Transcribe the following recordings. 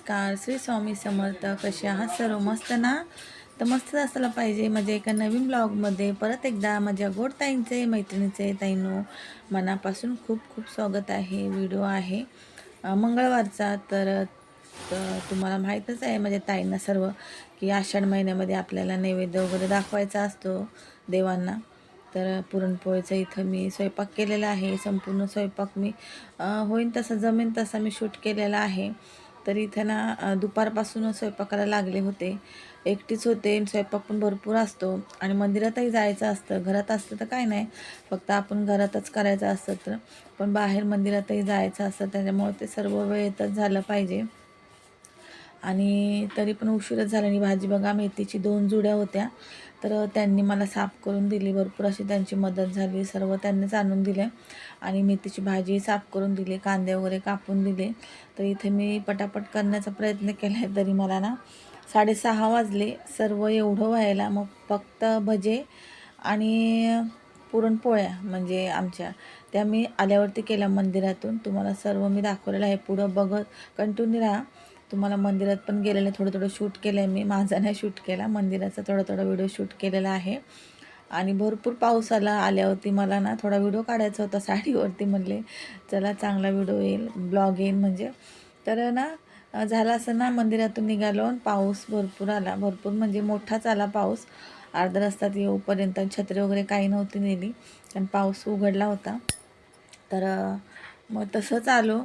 नमस्कार. श्री स्वामी समर्थ. कसे आहात सर्व? मस्त ना? तर मस्तच असायला पाहिजे. माझ्या एका नवीन ब्लॉगमध्ये परत एकदा माझ्या गोड ताईंचे मैत्रिणीचे ताईंनो मनापासून खूप खूप स्वागत आहे. व्हिडिओ आहे मंगळवारचा. तर तुम्हाला माहीतच आहे माझ्या ताईंना सर्व की आषाढ महिन्यामध्ये आपल्याला नैवेद्य वगैरे दाखवायचा असतो देवांना. तर पुरणपोळीचं इथं मी स्वयंपाक केलेला आहे. संपूर्ण स्वयंपाक मी होईन तसं जमेन तसा मी शूट केलेला आहे. तरी त्यांना दुपारपासूनच दुपारपासून स्वयंपाकाला लागले होते. एकटीच होते स्वयंपाक पण भरपूर असतो. आणि मंदिरातही जायचं असतं. घरात असतं तर काय नाही. फक्त आपण घरातच करायचं असतं तर. पण बाहेर मंदिरातही जायचं असतं. त्याच्यामुळे ते सर्व वेळेतच झालं पाहिजे. आणि तरी पण उशीरच झाला आणि भाजी बघा मेथीची दोन जुड्या होत्या. तर त्यांनी मला साफ करून दिली भरपूर अशी त्यांची मदत झाली सर्व त्यांनीच आणून दिले. आणि मेथीची भाजी साफ करून दिली कांदे वगैरे कापून दिले. तर इथे मी पटापट करण्याचा प्रयत्न केला आहे तरी मला ना साडेसहा वाजले सर्व एवढं व्हायला. मग फक्त भजे आणि पुरणपोळ्या म्हणजे आमच्या. त्या मी आल्यावरती केल्या मंदिरातून. तुम्हाला सर्व मी दाखवलेलं आहे. पुढं बघत कंटिन्यू राहा. तुम्हाला मंदिरात पण गेलेलं थोडं थोडं शूट केलं आहे मी. माझा नाही शूट केला मंदिराचा थोडा थोडा व्हिडिओ शूट केलेला आहे. आणि भरपूर पाऊस आला आल्यावरती मला ना थोडा व्हिडिओ काढायचा होता साडीवरती म्हणले चला चांगला व्हिडिओ येईल ब्लॉग येईल म्हणजे. तर ना झाला झालं असं ना मंदिरातून निघालो आणि पाऊस भरपूर आला. भरपूर म्हणजे मोठाच आला पाऊस. अर्ध्या रस्त्यात येऊपर्यंत छत्री वगैरे काही नव्हती नेली कारण पाऊस उघडला होता. तर मग तसंच आलो.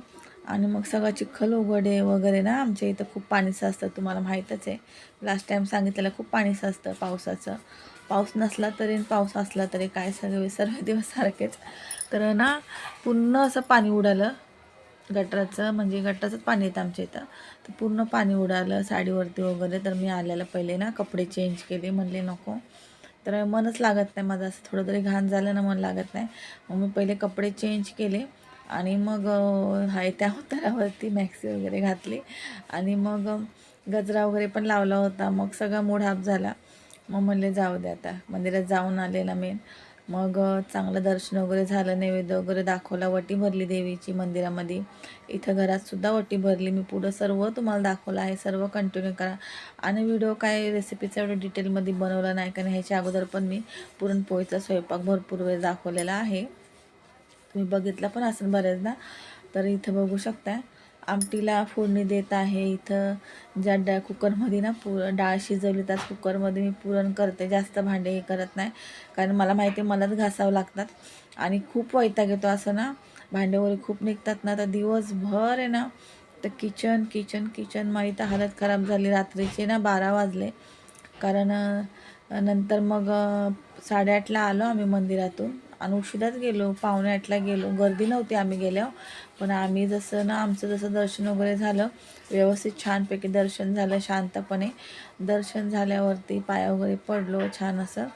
आणि मग सगळं चिखल उघडे वगैरे ना आमच्या इथं खूप पाणी साचतं तुम्हाला माहीतच आहे. लास्ट टाईम सांगितलेलं खूप पाणी साचतं पावसाचं. पाऊस नसला तरी पाऊस असला तरी काय सगळे सर्व दिवस सारखेच. तर ना पूर्ण असं पाणी उडालं. गटराचं म्हणजे गटराचंच पाणी येतं आमच्या इथं. तर पूर्ण पाणी उडालं साडीवरती वगैरे. तर मी आल्याला पहिले ना कपडे चेंज केले. म्हणले नको. तर मनच लागत नाही. माझं असं थोडं तरी घाण झालं ना मन लागत नाही. मग मी पहिले कपडे चेंज केले. आणि मग हाय त्या उतारावरती मॅक्सी वगैरे घातली. आणि मग गजरा वगैरे पण लावला होता. मग सगळा मूड हाफ झाला. मग म्हणले जाऊ दे आता. मंदिरात जाऊन आले ना मेन मग चांगलं दर्शन वगैरे झालं नैवेद्य वगैरे दाखवला. वटी भरली देवीची मंदिरामध्ये. इथं घरातसुद्धा वटी भरली. मी पुढं सर्व तुम्हाला दाखवलं आहे. सर्व कंटिन्यू करा. आणि व्हिडिओ काय रेसिपीचा एवढं डिटेलमध्ये बनवला नाही कारण ह्याच्या अगोदर पण मी पुरणपोळीचा स्वयंपाक भरपूर वेळ दाखवलेला आहे. तुम्ही बघितलं पण असेल बऱ्याचदा तर इथं बघू शकता. आमटीला फोडणी देत आहे इथं. ज्या डा कुकरमध्ये ना पु डाळ शिजवली त्याच कुकरमध्ये मी पुरण करते. जास्त भांडे हे करत नाही. कारण मला माहिती आहे मलाच घासावं लागतात. आणि खूप वैताग येतो असं ना. भांडे वगैरे खूप निघतात ना. तर दिवसभर आहे ना तर किचन किचन किचन. माझी तर हालत खराब झाली. रात्रीचे ना बारा वाजले. कारण नंतर मग साडेआठला आलो आम्ही मंदिरातून. आणि उशिराच गेलो पावणे आठला गेलो. गर्दी नव्हती आम्ही गेल्यावर. पण आम्ही जसं ना आमचं जसं दर्शन वगैरे झालं व्यवस्थित छानपैकी दर्शन झालं शांतपणे. दर्शन झाल्यावरती पाया वगैरे पडलो छान असं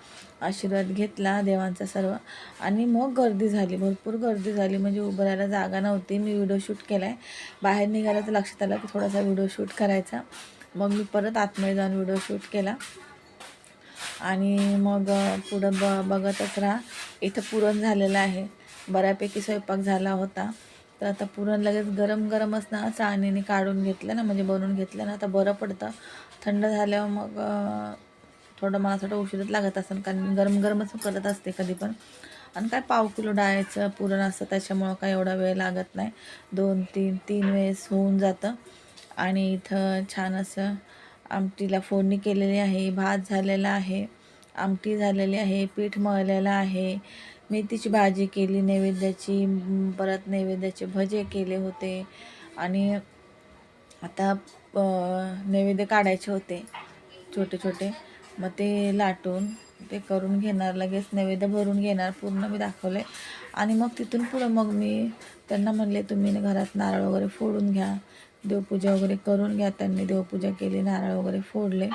आशीर्वाद घेतला देवांचा सर्व. आणि मग गर्दी झाली भरपूर गर्दी झाली. म्हणजे उभं राहायला जागा नव्हती. मी व्हिडिओ शूट केला आहे बाहेर निघाला तर लक्षात आलं की थोडासा व्हिडिओ शूट करायचा. मग मी परत आतमध्ये जाऊन व्हिडिओ शूट केला. आणि मग पुढं ब बघतच राहा. इथं पुरण झालेलं आहे. बऱ्यापैकी स्वयंपाक झाला होता. तर आता पुरण लगेच गरम गरमच ना चाळणीने काढून घेतलं ना म्हणजे बनवून घेतलं ना आता बरं पडतं. थंड झाल्यावर मग थोडं मला थोडं उशीरच लागत असेल कारण गरम गरमच करत असते कधी पण. आणि काय पाव किलो डाळीचं पुरण असतं त्याच्यामुळं काय एवढा वेळ लागत नाही. दोन तीन तीन वेळेस होऊन जातं. आणि इथं छान असं आमटीला फोडणी केलेली आहे भात झालेला आहे आमटी झालेली आहे पीठ मळलेलं आहे. मेथीची भाजी केली नैवेद्याची परत नैवेद्याचे भजे केले होते. आणि आता नैवेद्य काढायचे होते छोटे छोटे मग ते लाटून ते करून घेणार लगेच नैवेद्य भरून घेणार पूर्ण मी दाखवले आणि मग तिथून पुढं मग मी त्यांना म्हणले तुम्ही घरात नारळ वगैरे फोडून घ्या. देवपूजा वगैरे करून घ्या. त्यांनी देवपूजा केली नारळ वगैरे फोडले.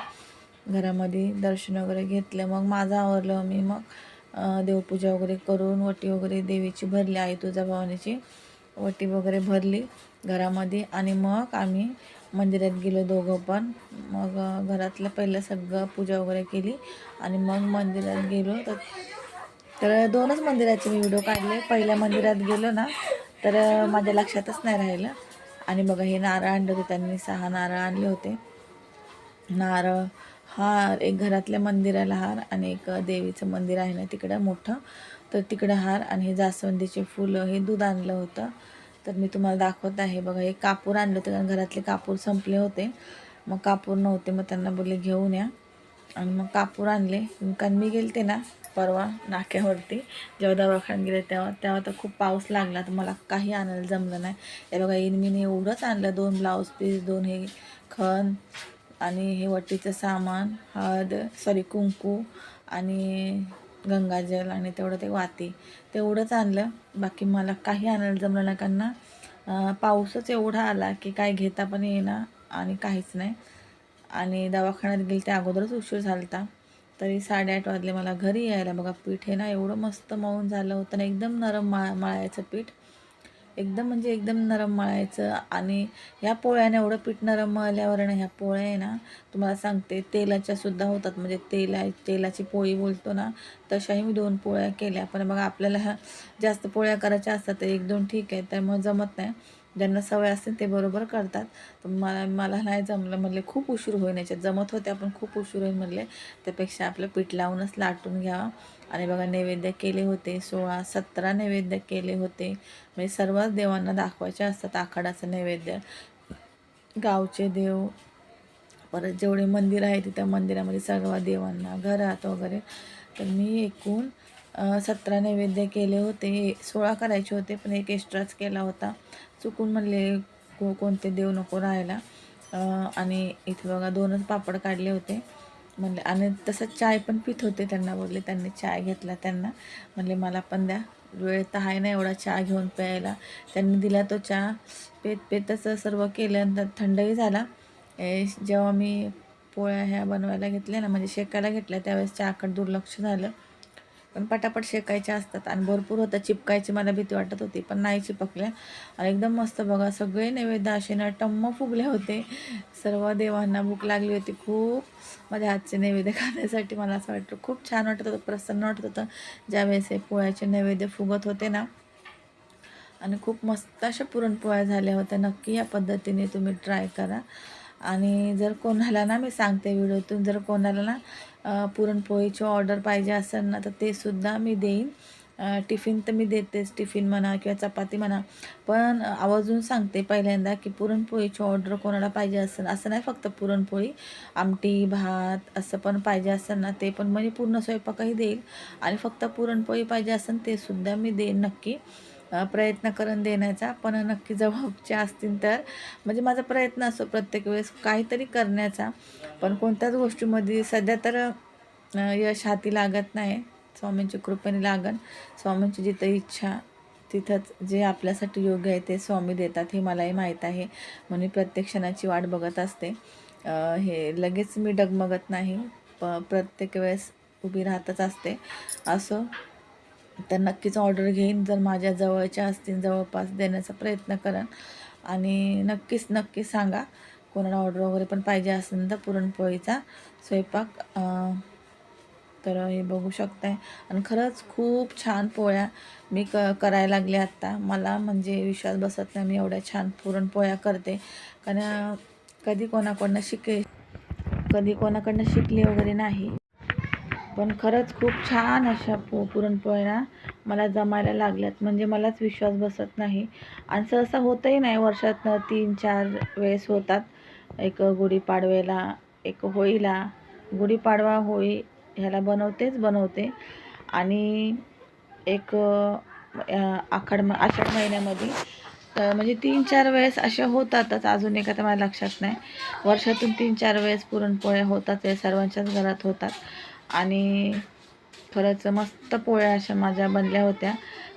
घरामध्ये दर्शन वगैरे घेतलं. मग माझं आवरलं. मी मग देवपूजा वगैरे करून वटी वगैरे देवीची भरली. आई तुळजाभवानीची वटी वगैरे भरली घरामध्ये. आणि मग आम्ही मंदिरात गेलो दोघं पण. मग घरातलं पहिलं सगळं पूजा वगैरे केली. आणि मग मंदिरात गेलो. तर तर दोनच मंदिराचे मी व्हिडिओ काढले. पहिल्या मंदिरात गेलो ना तर माझ्या लक्षातच नाही राहिलं. आणि बघा हे नारळ आणले होते त्यांनी सहा नारळ आणले होते. नारळ हार एक घरातल्या मंदिराला हार आणि एक देवीचं मंदिर आहे ना तिकडं मोठं. तर तिकडं हार आणि हे जास्वंदीचे फुलं हे दूध आणलं होतं. तर मी तुम्हाला दाखवत आहे बघा हे कापूर आणलं होतं कारण घरातले कापूर संपले होते. मग कापूर नव्हते मग त्यांना बोलले घेऊन या. आणि मग कापूर आणले. कारण मी गेलते ना परवा नाक्यावरती जेव्हा दवाखान्यात गेले तेव्हा तेव्हा तर खूप पाऊस लागला तर मला काही आणायला जमलं नाही. हे बघा इन मी एवढंच आणलं दोन ब्लाऊज पीस दोन हे खण आणि हे वटीचं सामान हळद सॉरी कुंकू आणि गंगाजल आणि तेवढं ते वाती. तेवढंच आणलं. बाकी मला काही आणायला जमलं नाही कारण पाऊसच एवढा आला की काय घेता पण येणार आणि काहीच नाही. आणि दवाखान्यात गेले ते अगोदरच उशीर झाला होता तरी साडेआठ वाजले मला घरी यायला. बघा पीठ हे ना एवढं मस्त मऊन झालं होतं ना एकदम नरम मा मळायचं पीठ. एकदम म्हणजे एकदम नरम मळायचं आणि ह्या पोळ्याने एवढं पीठ नरम मळल्यावर ना ह्या पोळ्या आहे ना तुम्हाला सांगते तेलाच्या सुद्धा होतात. म्हणजे तेला तेलाची पोळी बोलतो ना तशाही मी दोन पोळ्या केल्या. पण बघा आपल्याला ह्या जास्त पोळ्या करायच्या असतात तर एक दोन ठीक आहे. त्यामुळे जमत नाही. ज्यांना सवय असते ते बरोबर करतात. तर मला मला नाही जमलं म्हणले खूप उशीर होईल याच्यात. जमत होते आपण खूप उशीर होईल म्हणले. त्यापेक्षा आपलं पीठ लावूनच लाटून घ्यावा आणि बघा नैवेद्य केले होते सोळा सतरा नैवेद्य केले होते. म्हणजे सर्वच देवांना दाखवायचे असतात आखाडाचं नैवेद्य. गावचे देव परत जेवढे मंदिर आहे तिथं मंदिरामध्ये सर्व देवांना घरात वगैरे. तर मी एकूण सतरा नैवेद्य केले होते. सोळा करायचे होते पण एक एक्स्ट्राच केला होता. चुकून म्हणले को कोणते देव नको राहायला. आणि इथे बघा दोनच पापड काढले होते. म्हणले आणि तसं चाय पण पित होते त्यांना. बोलले त्यांनी चाय घेतला त्यांना. म्हणले मला पण द्या. वेळ तर आहे ना एवढा चहा घेऊन प्यायला. त्यांनी दिला तो चहा. पेत पेतच सर्व केल्यानंतर थंडही झाला. ए, जेव्हा मी पोळ्या ह्या बनवायला घेतल्या ना म्हणजे शेकायला घेतल्या त्यावेळेस चहाकडे दुर्लक्ष झालं. पण पटापट शेकायच्या असतात आणि भरपूर होतं. चिपकायची मला भीती वाटत होती पण नाही चिपकल्या. आणि एकदम मस्त बघा सगळे नैवेद्य असे ना टम्म फुगले होते. सर्व देवांना भूक लागली होती खूप. माझ्या हातचे नैवेद्य खाण्यासाठी मला असं वाटतं खूप छान वाटत होतं प्रसन्न वाटत होतं. ज्यावेळेस हे पोळ्याचे नैवेद्य फुगत होते ना. आणि खूप मस्त अशा पुरणपोळ्या झाल्या होत्या. नक्की या पद्धतीने तुम्ही ट्राय करा. आणि जर कोणाला ना मी सांगते व्हिडिओतून जर कोणाला ना पुरणपोळीची ऑर्डर पाहिजे असेल ना तर ते सुद्धा मी देईन. टिफिन तर मी देतेच टिफिन म्हणा किंवा चपाती म्हणा. पण आवर्जून सांगते पहिल्यांदा की पुरणपोळीची ऑर्डर कोणाला पाहिजे असेल असं नाही फक्त पुरणपोळी आमटी भात असं पण पाहिजे असेल ना ते पण म्हणजे पूर्ण स्वयंपाकही देईल. आणि फक्त पुरणपोळी पाहिजे असेल ते सुद्धा मी देईन नक्की. प्रयत्न करून देण्याचा. पण नक्की जबाबचे असतील तर म्हणजे माझा प्रयत्न असतो प्रत्येक वेळेस काहीतरी करण्याचा. पण कोणत्याच गोष्टीमध्ये सध्या तर यश हाती लागत नाही. स्वामींची कृपेने लागण स्वामींची जिथं इच्छा तिथंच जे आपल्यासाठी योग्य आहे ते स्वामी देतात हे मलाही माहीत आहे. म्हणून मी प्रत्येक क्षणाची वाट बघत असते. हे लगेच मी डगमगत नाही. प प्रत्येक वेळेस उभी राहतच असते. असं तर नक्कीच ऑर्डर घेईन. जर माझ्या जवळच्या असतील जवळपास देण्याचा प्रयत्न करेन. आणि नक्कीच नक्की सांगा कोणाला ऑर्डर वगैरे पण पाहिजे असेल तर पुरणपोळीचा स्वयंपाक तर हे बघू शकताय. आणि खरंच खूप छान पोळ्या मी क करायला लागले आत्ता. मला म्हणजे विश्वास बसत नाही मी एवढ्या छान पुरणपोळ्या करते. कारण कधी कोणाकडनं शिके कधी कोणाकडनं शिकले वगैरे नाही. पण खरंच खूप छान अशा पु पुरणपोळ्या मला जमायला लागल्यात. म्हणजे मलाच विश्वास बसत नाही. आणि सहसा होतही नाही. वर्षातनं तीन चार वेळेस होतात. एक गुढीपाडव्याला एक होळीला. गुढीपाडवा होळी ह्याला बनवतेच बनवते. आणि एक आखाड म- आषाढ महिन्यामध्ये तर म्हणजे तीन चार वेळेस अशा होतातच. अजून एका तर माझ्या लक्षात नाही. वर्षातून तीन चार वेळेस पुरणपोळ्या होतात. या सर्वांच्याच घरात होतात. आणि खरंच मस्त पोळ्या अशा माझ्या बनल्या होत्या.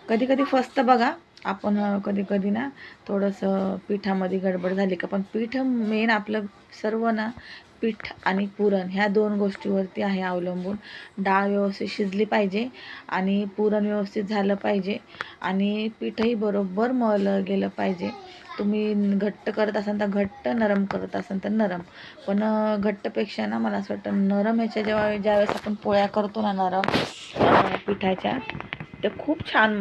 कधी कधी फस्त बघा आपण कधी कधी ना थोडंसं पिठामध्ये गडबड झाली का पण पीठ मेन आपलं सर्व ना पीठ आणि पुरण ह्या दोन गोष्टीवरती आहे अवलंबून. डाळ व्यवस्थित शिजली पाहिजे आणि पुरण व्यवस्थित झालं पाहिजे आणि पीठही बरोबर मळलं गेलं पाहिजे. तुम्ही घट्ट करत असाल तर घट्ट नरम करत असाल तर नरम. पण घट्टपेक्षा ना मला असं वाटतं नरम ह्याच्या जेव्हा ज्यावेळेस आपण पोळ्या करतो ना नरम पिठाच्या ते खूप छान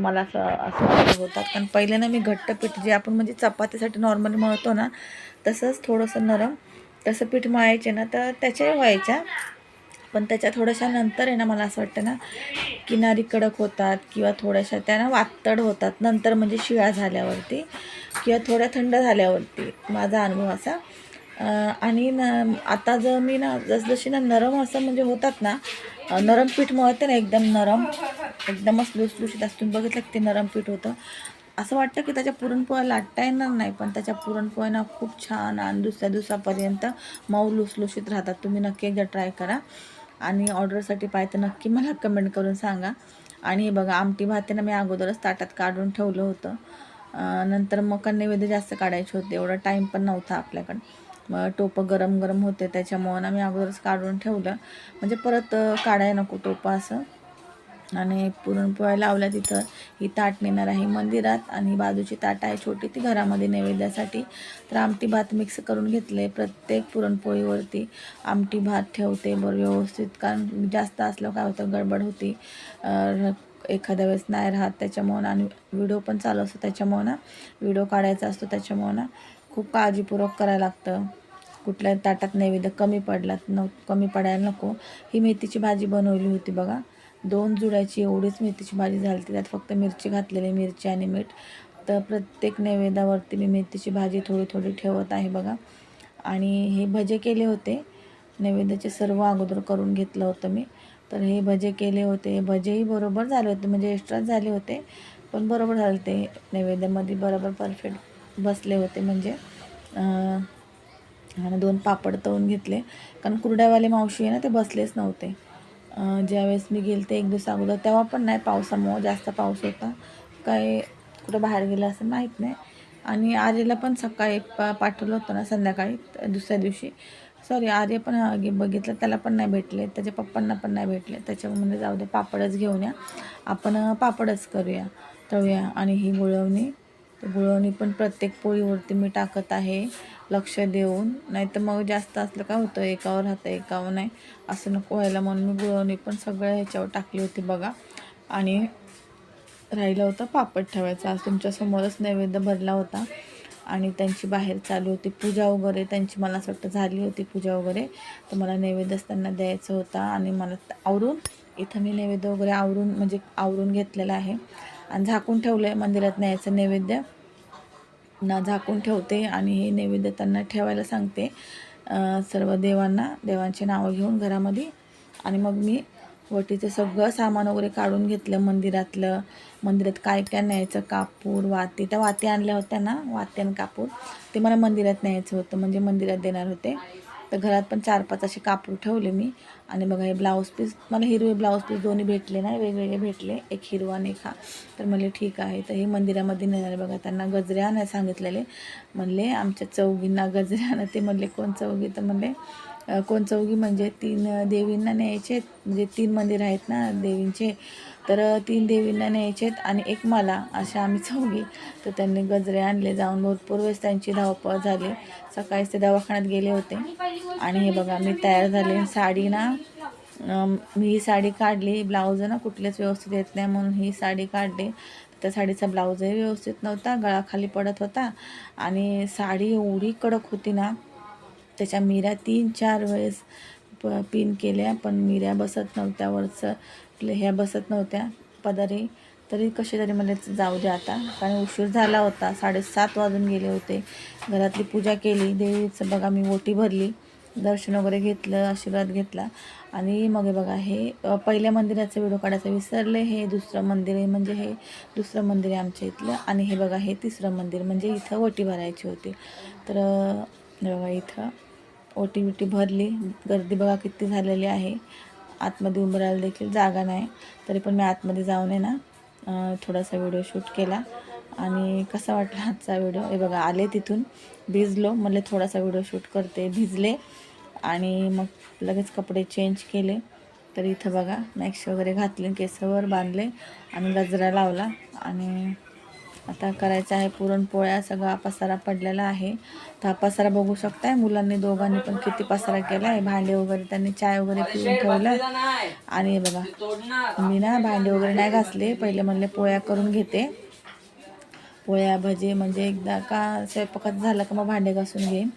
मला असं असं वाटत होतात कारण पहिले ना मी घट्ट पीठ जे आपण म्हणजे चपातीसाठी नॉर्मली मळतो ना तसंच थोडंसं नरम तसं पीठ मळायचे ना तर त्याच्याही व्हायच्या. पण त्याच्या थोड्याशा नंतर आहे ना मला असं वाटतं ना किनारी कडक होतात किंवा थोड्याशा त्या ना वातड होतात. नंतर म्हणजे शिळा झाल्यावरती किंवा थोड्या थंड झाल्यावरती माझा अनुभव असा. आणि न आता जर मी ना जसजशी ना नरम असं म्हणजे होतात ना नरम पीठ मळते ना एकदम नरम एकदमच लुसलुशीत असतून बघितलं की ते नरम पीठ होतं. असं वाटतं की त्याच्या पुरणपोळ्या लाटता येणार नाही पण त्याच्या पुरणपोळ्या ना खूप छान आणि दुसऱ्या दिवसापर्यंत मऊ लुसलुशीत राहतात. तुम्ही नक्की एकदा ट्राय करा. आणि ऑर्डरसाठी पाहिजे तर नक्की मला कमेंट करून सांगा. आणि हे बघा आमटी भातेनं मी अगोदरच ताटात काढून ठेवलं होतं. नंतर मग नैवेद्य जास्त काढायचे होते. एवढा टाईम पण नव्हता आपल्याकडं. टोपं गरम गरम होते त्याच्यामुळं आम्ही अगोदरच काढून ठेवलं. म्हणजे परत काढाय नको टोपं असं. आणि पुरणपोळ्या लावल्या तिथं. ही ताट नेणार आहे मंदिरात आणि बाजूची ताट आहे छोटी ती घरामध्ये नैवेद्यासाठी. तर आमटी भात मिक्स करून घेतले प्रत्येक पुरणपोळीवरती. आमटी भात ठेवते बरं व्यवस्थित कारण जास्त असलं काय होतं गडबड होती. एखाद्या वेळेस नाही राहत त्याच्यामुळं आणि व्हिडिओ पण चालू असतो त्याच्यामुळं ना व्हिडिओ काढायचा असतो त्याच्यामुळं ना खूप काळजीपूर्वक करायला लागतं. कुठल्या ताटात नैवेद्य कमी पडलात न कमी पडायला नको. ही मेथीची भाजी बनवली होती बघा. दोन जुड्याची एवढीच मेथीची भाजी झाली त्यात फक्त मिरची घातलेली मिरची आणि मीठ. तर प्रत्येक नैवेद्यावरती मी मेथीची भाजी थोडी थोडी ठेवत आहे बघा. आणि हे भजे केले होते. नैवेद्याचे सर्व अगोदर करून घेतलं होतं मी. तर हे भजे केले होते. भजेही बरोबर झाले होते म्हणजे एक्स्ट्राच झाले होते पण बरोबर झाले ते नैवेद्यामध्ये बरोबर परफेक्ट बसले होते म्हणजे आणि दोन पापड तळून घेतले. कारण कुरड्यावाले मावशी आहे ना ते बसलेच नव्हते. ज्यावेळेस मी गेले ते एक दिवस अगोदर तेव्हा पण नाही पावसामुळं जास्त पाऊस होता. काय कुठं बाहेर गेलं असं माहीत नाही. आणि आर्यला पण सकाळी पा पाठवलं होतं ना संध्याकाळी दुसऱ्या दिवशी. सॉरी आर्य पण बघितलं त्याला पण नाही भेटले त्याच्या पप्पांना पण नाही भेटले. त्याच्यामध्ये जाऊ दे पापडच घेऊन या. आपण पापडच करूया तळूया. आणि ही गुळवणी गुळवणी पण प्रत्येक पोळीवरती मी टाकत आहे लक्ष देऊन. नाही तर मग जास्त असलं काय होतं एकावर राहतं एकावर नाही. असं नको व्हायला म्हणून मी गुळवणी पण सगळ्या ह्याच्यावर टाकली होती बघा. आणि राहिलं होतं पापड ठेवायचं. आज तुमच्यासमोरच नैवेद्य भरला होता. आणि त्यांची बाहेर चालू होती पूजा वगैरे. त्यांची मला असं वाटतं झाली होती पूजा वगैरे. तर मला नैवेद्यच त्यांना द्यायचं होता. आणि मला आवरून इथं मी नैवेद्य वगैरे आवरून म्हणजे आवरून घेतलेलं आहे. आणि झाकून ठेवलं आहे मंदिरात न्यायचं नैवेद्य. ना झाकून ठेवते आणि हे नैवेद्य त्यांना ठेवायला सांगते. सर्व देवांना देवांची नावं घेऊन घरामध्ये. आणि मग मी वटीचं सगळं सामान वगैरे काढून घेतलं मंदिरातलं. मंदिरात काय काय न्यायचं? कापूर वाती. त्या वाती आणल्या होत्या ना वाती आणि कापूर. ते मला मंदिरात न्यायचं होतं. म्हणजे मंदिरात देणार होते. तर घरात पण चार पाच असे कापड ठेवले मी. आणि बघा हे ब्लाऊज पीस मला हिरवे ब्लाऊज पीस दोन्ही भेटले ना वेगवेगळे भेटले. एक हिरवा आणि एक हा. तर म्हणले ठीक आहे. तर हे मंदिरामध्ये नेणारे बघा त्यांना गजरे आणायला सांगितलेले. म्हणले आमच्या चौघींना गजरे आणा ते म्हणले कोण चौघी? तर म्हणले कोण चौघी म्हणजे तीन देवींना न्यायचे म्हणजे तीन मंदिर आहेत ना देवींचे. तर तीन देवींना न्यायचे आहेत आणि एक मला अशा आम्ही चौघी. तर त्यांनी गजरे आणले जाऊन. भरपूर वेळेस त्यांची धावपळ झाली. सकाळीच ते दवाखान्यात गेले होते. आणि हे बघा मी तयार झाले. साडी ना मी ही साडी काढली. ब्लाऊज ना कुठलेच व्यवस्थित येत नाही म्हणून ही साडी काढली. त्या साडीचा ब्लाऊजही व्यवस्थित नव्हता गळा खाली पडत होता. आणि साडी एवढी कडक होती ना त्याच्या मिऱ्या तीन चार वेळेस प पिन केल्या पण मिऱ्या बसत नव्हत्या वरचं. आपल्या ह्या बसत नव्हत्या. पदारी तरी कसे तरी मला जाऊ दे आता. कारण उशीर झाला होता. साडेसात वाजून गेले होते. घरातली पूजा केली. देवीचं बघा मी ओटी भरली. दर्शन वगैरे घेतलं आशीर्वाद घेतला. आणि मग हे बघा हे पहिल्या मंदिराचं व्हिडिओ काढायचं विसरले. हे दुसरं मंदिर आहे. म्हणजे हे दुसरं मंदिर आहे आमच्या इथलं. आणि हे बघा हे तिसरं मंदिर. म्हणजे इथं ओटी भरायची होती. तर बघा इथं ओटी बिटी भरली. गर्दी बघा किती झालेली आहे. आतमध्ये उभं देखील जागा नाही. तरी पण मी आतमध्ये जाऊन आहे ना थोडासा व्हिडिओ शूट केला. आणि कसा वाटला आजचा व्हिडिओ हे बघा आले तिथून भिजलो. म्हणले थोडासा व्हिडिओ शूट करते. भिजले. आणि मग लगेच कपडे चेंज केले. तर इथं बघा मॅक्स वगैरे घातले केसावर बांधले आणि गजरा लावला. आणि आता करायचं आहे पुरणपोळ्या सगळा पसारा पडलेला आहे. तर हा पसारा बघू शकताय मुलांनी दोघांनी पण किती पसारा केला आहे भांडे वगैरे त्यांनी चाय वगैरे पिऊन ठेवलं. आणि बघा मी ना भांडे वगैरे नाही घासले. पहिले म्हणले पोळ्या करून घेते. पोळ्या भजे म्हणजे एकदा का स्वयंपाकात झालं का मग भांडे घासून घेईन.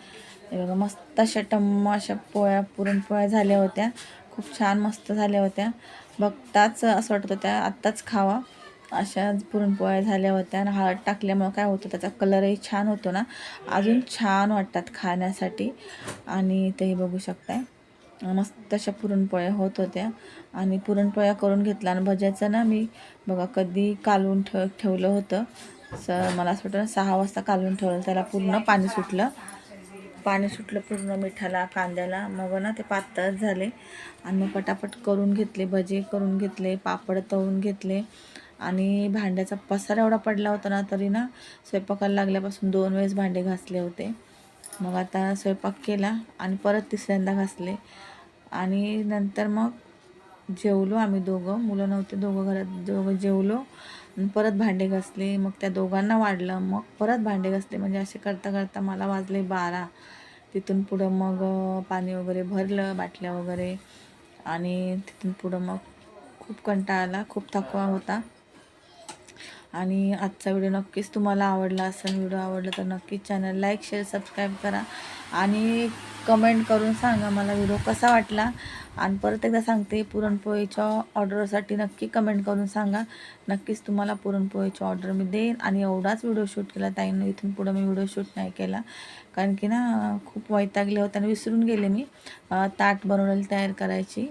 हे बघा मस्त अशा टम्म अशा पोळ्या पुरणपोळ्या झाल्या होत्या. खूप छान मस्त झाल्या होत्या. बघताच असं वाटत होत्या आत्ताच खावा. अशा पुरणपोळ्या झाल्या होत्या आणि हळद टाकल्यामुळं काय होतं त्याचा कलरही छान होतो ना. अजून छान वाटतात खाण्यासाठी. आणि तेही बघू शकताय. मस्त अशा पुरणपोळ्या होत होत्या. आणि पुरणपोळ्या करून घेतला आणि भज्याचं ना मी बघा कधी कालवून ठेव ठेवलं होतं. स मला असं वाटतं सहा वाजता कालवून ठेवलं त्याला पूर्ण पाणी सुटलं. पाणी सुटलं पूर्ण मिठाला कांद्याला. मग ना ते पातळ झाले. आणि मग पटापट करून घेतले भजे करून घेतले पापड तळून घेतले. आणि भांड्याचा पसारा एवढा पडला होता ना तरी ना स्वयंपाकाला लागल्यापासून दोन वेळेस भांडे घासले होते. मग आता स्वयंपाक केला आणि परत तिसऱ्यांदा घासले. आणि नंतर मग जेवलो आम्ही दोघं. मुलं नव्हते दोघं घरात दोघं जेवलो परत भांडे घासले. मग त्या दोघांना वाढलं. मग परत भांडे घासले. म्हणजे असे करता करता मला वाजले बारा. तिथून पुढं मग पाणी वगैरे भरलं बाटल्या वगैरे. आणि तिथून पुढं मग खूप कंटाळा आला. खूप थकवा होता. आणि आजचा व्हिडिओ नक्कीच तुम्हाला आवडला असेल व्हिडिओ आवडला तर नक्कीच चॅनल लाईक शेअर सबस्क्राईब करा. आणि कमेंट करून सांगा मला व्हिडिओ कसा वाटला. आणि परत एकदा सांगते पुरणपोळीच्या ऑर्डरसाठी नक्की कमेंट करून सांगा. नक्कीच तुम्हाला पुरणपोळीची ऑर्डर मी देईन. आणि एवढाच व्हिडिओ शूट केला ताईनं इथून पुढं मी व्हिडिओ शूट नाही केला. कारण की ना खूप वैतागले होते आणि विसरून गेले मी. ताट बनवलेली तयार करायची.